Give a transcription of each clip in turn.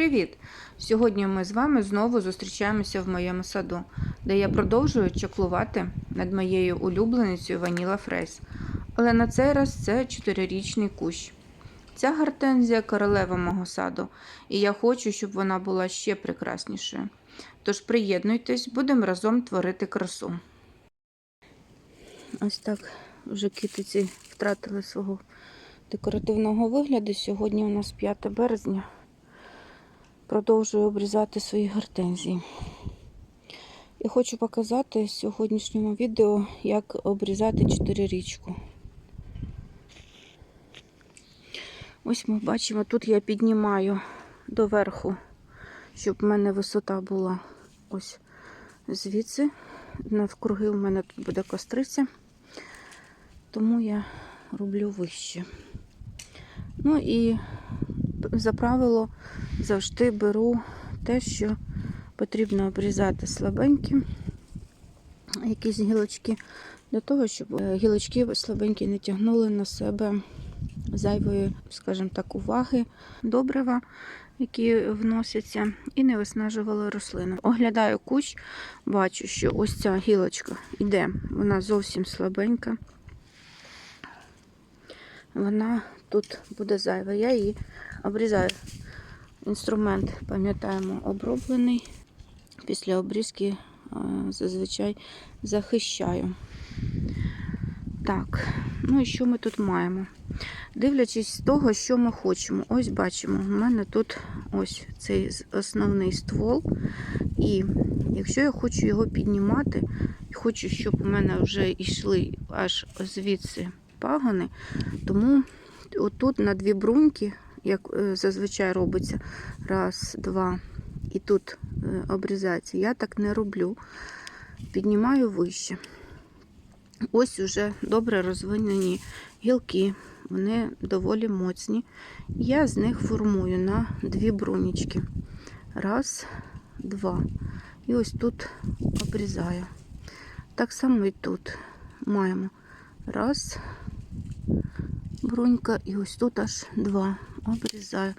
Привіт! Сьогодні ми з вами знову зустрічаємося в моєму саду, де я продовжую чаклувати над моєю улюбленицею Ваніла Фрейс. Але на цей раз це чотирирічний кущ. Ця гортензія королева мого саду, і я хочу, щоб вона була ще прекраснішою. Тож приєднуйтесь, будемо разом творити красу. Ось так вже китиці втратили свого декоративного вигляду. Сьогодні у нас 5 березня. Продовжую обрізати свої гортензії. І хочу показати в сьогоднішньому відео, як обрізати чотирирічку. Ось ми бачимо, тут я піднімаю доверху, щоб в мене висота була ось звідси. Навкруги у мене тут буде костриця, тому я роблю вище. Ну і за правило завжди беру те, що потрібно обрізати слабенькі якісь гілочки, для того, щоб е, гілочки слабенькі не тягнули на себе зайвої, скажімо так, уваги, добрива, які вносяться, і не виснажували рослину. Оглядаю кущ, бачу, що ось ця гілочка йде, вона зовсім слабенька. Вона тут буде зайва. Я її обрізаю. Інструмент, пам'ятаємо, оброблений. Після обрізки е, зазвичай захищаю. Так, ну і що ми тут маємо? Дивлячись з того, що ми хочемо. Ось бачимо, у мене тут ось цей основний ствол. І якщо я хочу його піднімати, і хочу, щоб у мене вже йшли аж звідси пагони, тому отут на дві бруньки, як е, зазвичай робиться, раз, два, і тут е, обрізається, я так не роблю. Піднімаю вище. Ось уже добре розвинені гілки, вони доволі моцні. Я з них формую на дві брунічки. Раз, два. І ось тут обрізаю. Так само і тут маємо раз, брунька, і ось тут аж два. Обрізаю.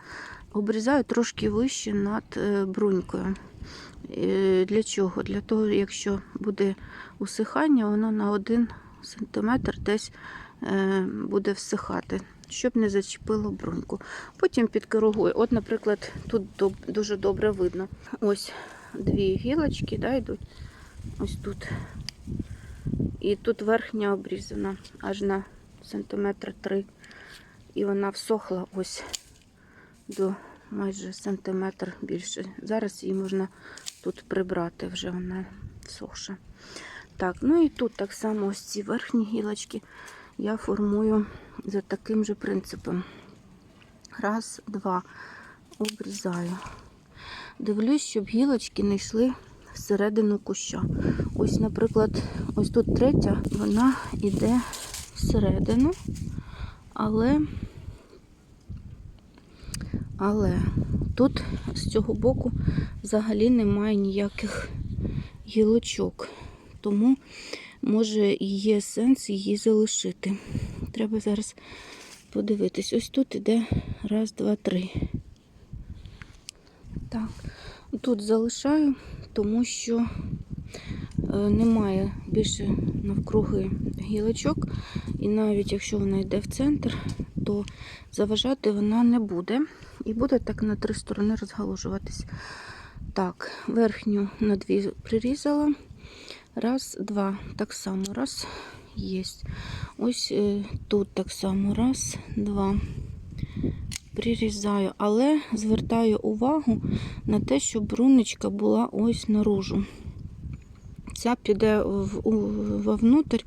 Обрізаю трошки вище над е, брунькою. Е, Для чого? Для того, якщо буде усихання, воно на 1 см десь е, буде всихати, щоб не зачепило бруньку. Потім підкоригую. От, наприклад, тут дуже добре видно. Ось дві гілочки да, йдуть. Ось тут. І тут верхня обрізана аж на сантиметр три. І вона всохла ось до майже сантиметр більше. Зараз її можна тут прибрати, вже вона всохша. Так, ну і тут так само ось ці верхні гілочки я формую за таким же принципом. Раз, два, обрізаю. Дивлюсь, щоб гілочки не йшли всередину куща. Ось, наприклад, ось тут третя, вона йде всередину, але але тут з цього боку взагалі немає ніяких гілочок, тому може і є сенс її залишити. Треба зараз подивитись. Ось тут іде раз, два, три. Так, тут залишаю, тому що немає більше навкруги гілочок, і навіть якщо вона йде в центр, то заважати вона не буде. І буде так на три сторони розгалужуватись. Так, верхню на дві прирізала. Раз, два. Так само, раз, є. Ось е, тут так само, раз, два. Прирізаю, але звертаю увагу на те, щоб брунечка була ось наружу. Ця піде вовнутрь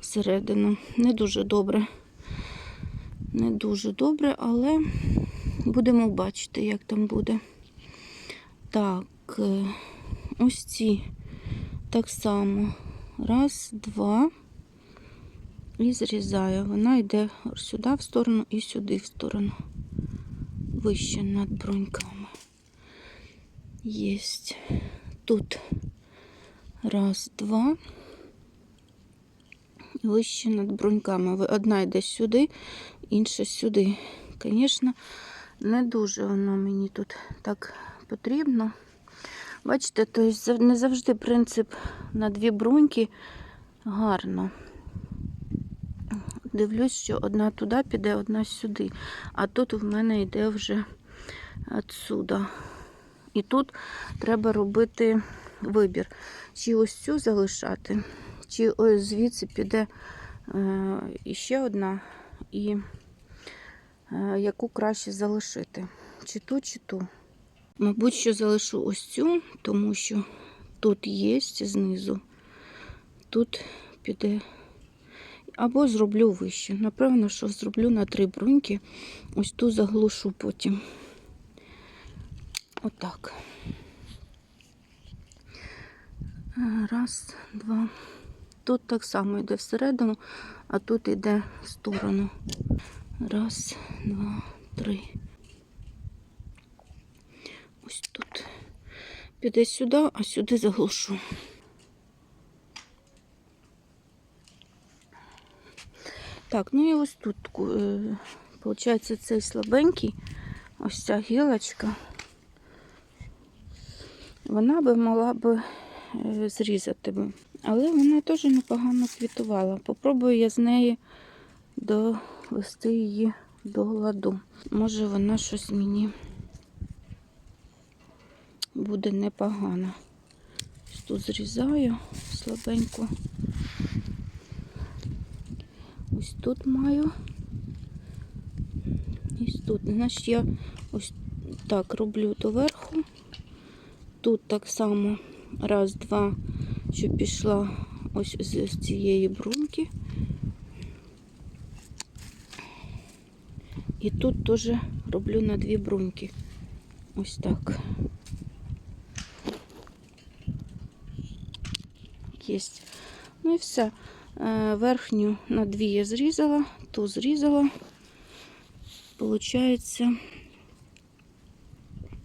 всередину. Не дуже добре. Не дуже добре, але будемо бачити, як там буде. Так, е, ось ці так само. Раз, два. І зрізаю. Вона йде сюди в сторону і сюди в сторону. Вище над бруньками. Єсть. Тут раз, два. Вище над бруньками. Одна йде сюди, інша сюди. Звісно, Не дуже воно мені тут так потрібно. Бачите, то не завжди принцип на дві бруньки гарно. Дивлюсь, що одна туди піде, одна сюди. А тут в мене йде вже отсюда. І тут треба робити вибір. Чи ось цю залишати, чи ось звідси піде е, іще одна, і е, яку краще залишити. Чи ту, чи ту. Мабуть, що залишу ось цю, тому що тут є знизу, тут піде. Або зроблю вище. Напевно, що зроблю на три бруньки. Ось ту заглушу потім. Отак. Е, Раз, два. Тут так само йде всередину, а тут йде в сторону. Раз, два, три. Ось тут. Піде сюди, а сюди заглушу. Так, ну і ось тут, е, виходить, цей слабенький, ось ця гілочка. Вона би могла би е, зрізати би. Але вона теж непогано квітувала. Попробую я з неї довести її до ладу. Може вона щось мені буде непогано. Ось Тут зрізаю слабенько. Ось тут маю. Ось тут. Значить, я ось так роблю доверху. Тут так само раз, два, щоб пішла ось з, цієї брунки. І тут теж роблю на дві бруньки. Ось так. Єсть. Ну і все. Е, Верхню на дві я зрізала, ту зрізала. Получається,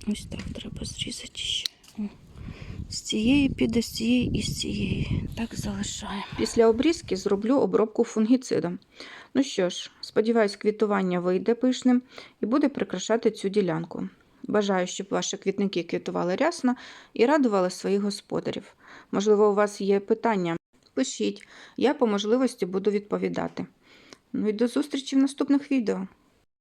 ось так треба зрізати ще. З цієї піде, з цієї і з цієї. Так залишаємо. Після обрізки зроблю обробку фунгіцидом. Ну що ж, сподіваюсь, квітування вийде пишним і буде прикрашати цю ділянку. Бажаю, щоб ваші квітники квітували рясно і радували своїх господарів. Можливо, у вас є питання? Пишіть, я по можливості буду відповідати. Ну і до зустрічі в наступних відео.